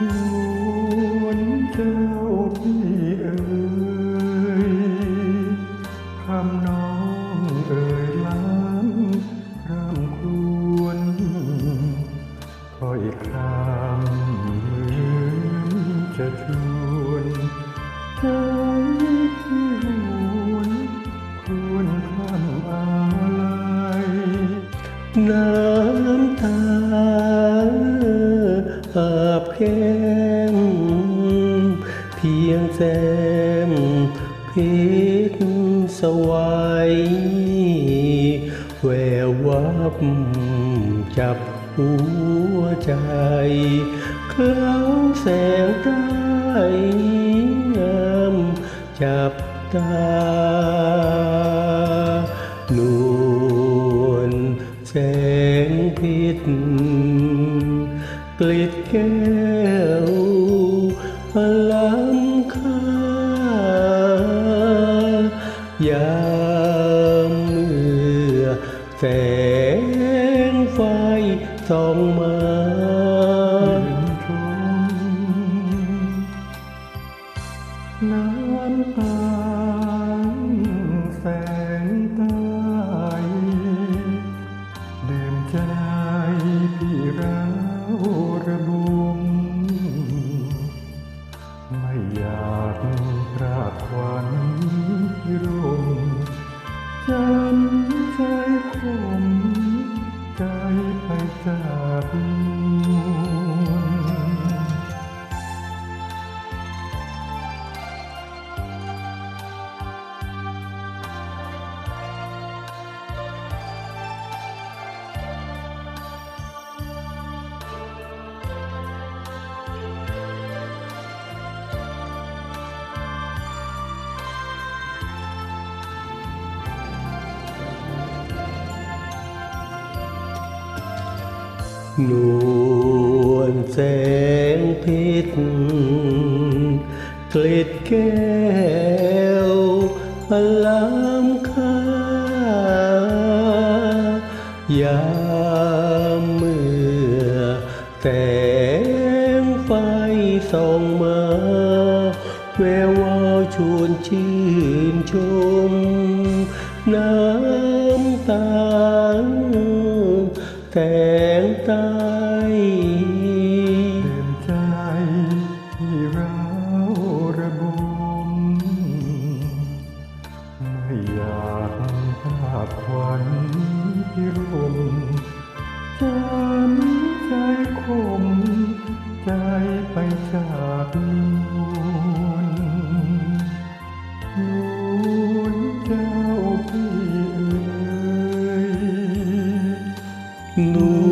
นวลเจ้าพี่เอ๋ยคำน้องเอ่ยล้ำร่ำควรค่อยคำเหมือนจะชวนใจที่หวนควรคำอะไรน้ำตา บแก้มเพียงแซมเพชรสวายแวววับจับหัวใจเคล้าแสงใต้งามจับตานวลแสงพิษ กลิดแก้วอลังค่ายามเมื่อแสงไฟส่องมาน้ำ ไนวลแสงพิษกลิดแก้วอลามค่ายามเมื่อแสงไฟส่องมาแวววาวชวนชื่นชม น้ำตาแต่ มใจเต็มใจที่เราระบมไม่อยากภาพควันที่ร่มจำใจคมใจไปจากนู่นนูนเจ้าพี่เอ๋ยนู